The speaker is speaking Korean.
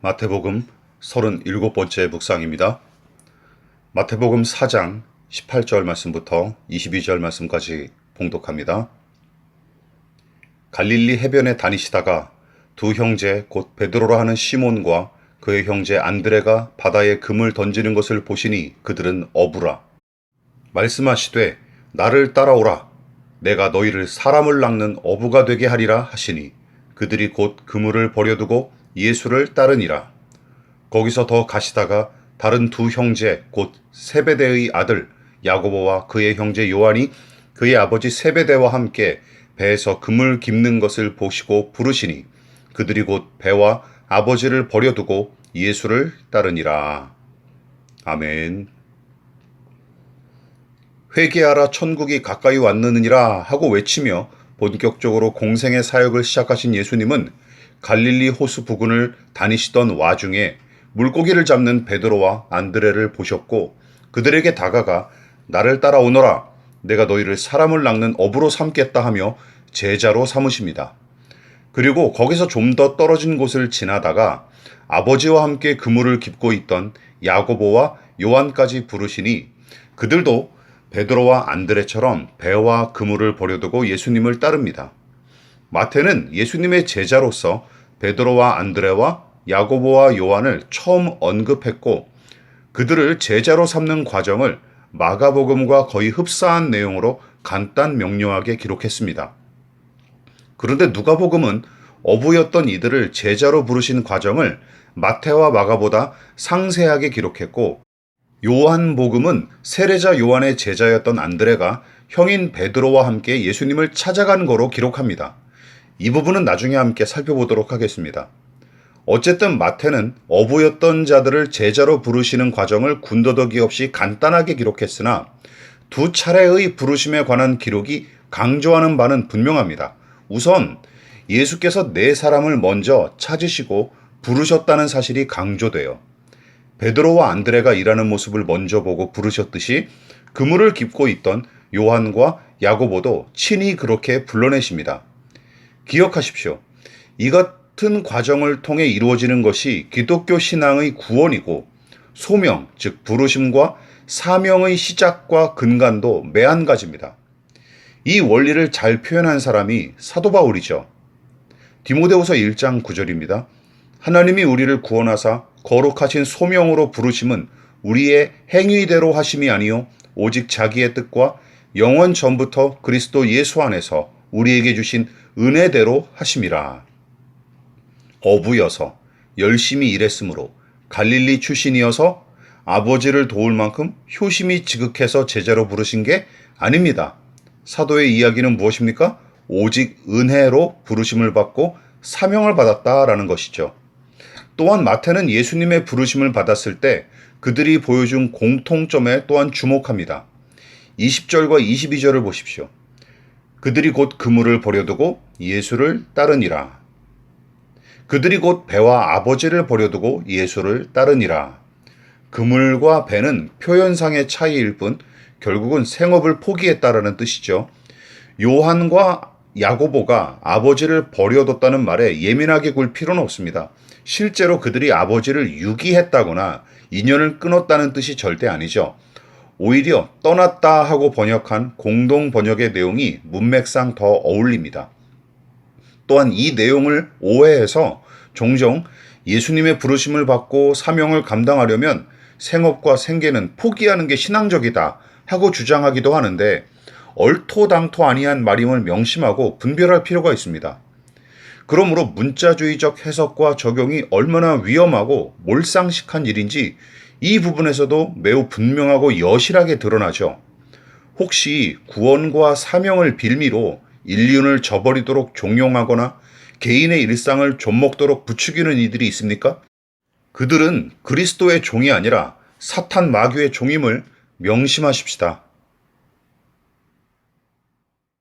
마태복음 37번째 묵상입니다. 마태복음 4장 18절 말씀부터 22절 말씀까지 봉독합니다. 갈릴리 해변에 다니시다가 두 형제 곧 베드로라 하는 시몬과 그의 형제 안드레가 바다에 금을 던지는 것을 보시니 그들은 어부라. 말씀하시되 나를 따라오라. 내가 너희를 사람을 낚는 어부가 되게 하리라 하시니 그들이 곧 그물을 버려두고 예수를 따르니라. 거기서 더 가시다가 다른 두 형제 곧 세베대의 아들 야고보와 그의 형제 요한이 그의 아버지 세베대와 함께 배에서 금을 깁는 것을 보시고 부르시니 그들이 곧 배와 아버지를 버려두고 예수를 따르니라. 아멘. 회개하라 천국이 가까이 왔느니라 하고 외치며 본격적으로 공생의 사역을 시작하신 예수님은 갈릴리 호수 부근을 다니시던 와중에 물고기를 잡는 베드로와 안드레를 보셨고 그들에게 다가가 나를 따라오너라 내가 너희를 사람을 낚는 어부로 삼겠다 하며 제자로 삼으십니다. 그리고 거기서 좀 더 떨어진 곳을 지나다가 아버지와 함께 그물을 깁고 있던 야고보와 요한까지 부르시니 그들도 베드로와 안드레처럼 배와 그물을 버려두고 예수님을 따릅니다. 마태는 예수님의 제자로서 베드로와 안드레와 야고보와 요한을 처음 언급했고 그들을 제자로 삼는 과정을 마가복음과 거의 흡사한 내용으로 간단 명료하게 기록했습니다. 그런데 누가복음은 어부였던 이들을 제자로 부르신 과정을 마태와 마가보다 상세하게 기록했고 요한복음은 세례자 요한의 제자였던 안드레가 형인 베드로와 함께 예수님을 찾아간 거로 기록합니다. 이 부분은 나중에 함께 살펴보도록 하겠습니다. 어쨌든 마태는 어부였던 자들을 제자로 부르시는 과정을 군더더기 없이 간단하게 기록했으나 두 차례의 부르심에 관한 기록이 강조하는 바는 분명합니다. 우선 예수께서 네 사람을 먼저 찾으시고 부르셨다는 사실이 강조돼요. 베드로와 안드레가 일하는 모습을 먼저 보고 부르셨듯이 그물을 깁고 있던 요한과 야고보도 친히 그렇게 불러내십니다. 기억하십시오. 이 같은 과정을 통해 이루어지는 것이 기독교 신앙의 구원이고 소명, 즉 부르심과 사명의 시작과 근간도 매한 가지입니다. 이 원리를 잘 표현한 사람이 사도 바울이죠. 디모데후서 1장 9절입니다. 하나님이 우리를 구원하사 거룩하신 소명으로 부르심은 우리의 행위대로 하심이 아니요 오직 자기의 뜻과 영원 전부터 그리스도 예수 안에서 우리에게 주신 은혜대로 하심이라. 어부여서 열심히 일했으므로 갈릴리 출신이어서 아버지를 도울 만큼 효심이 지극해서 제자로 부르신 게 아닙니다. 사도의 이야기는 무엇입니까? 오직 은혜로 부르심을 받고 사명을 받았다라는 것이죠. 또한 마태는 예수님의 부르심을 받았을 때 그들이 보여준 공통점에 또한 주목합니다. 20절과 22절을 보십시오. 그들이 곧 그물을 버려두고 예수를 따르니라. 그들이 곧 배와 아버지를 버려두고 예수를 따르니라. 그물과 배는 표현상의 차이일 뿐 결국은 생업을 포기했다라는 뜻이죠. 요한과 야고보가 아버지를 버려뒀다는 말에 예민하게 굴 필요는 없습니다. 실제로 그들이 아버지를 유기했다거나 인연을 끊었다는 뜻이 절대 아니죠. 오히려 떠났다 하고 번역한 공동 번역의 내용이 문맥상 더 어울립니다. 또한 이 내용을 오해해서 종종 예수님의 부르심을 받고 사명을 감당하려면 생업과 생계는 포기하는 게 신앙적이다 하고 주장하기도 하는데 얼토당토 아니한 말임을 명심하고 분별할 필요가 있습니다. 그러므로 문자주의적 해석과 적용이 얼마나 위험하고 몰상식한 일인지 이 부분에서도 매우 분명하고 여실하게 드러나죠. 혹시 구원과 사명을 빌미로 인륜을 저버리도록 종용하거나 개인의 일상을 좀먹도록 부추기는 이들이 있습니까? 그들은 그리스도의 종이 아니라 사탄 마귀의 종임을 명심하십시다.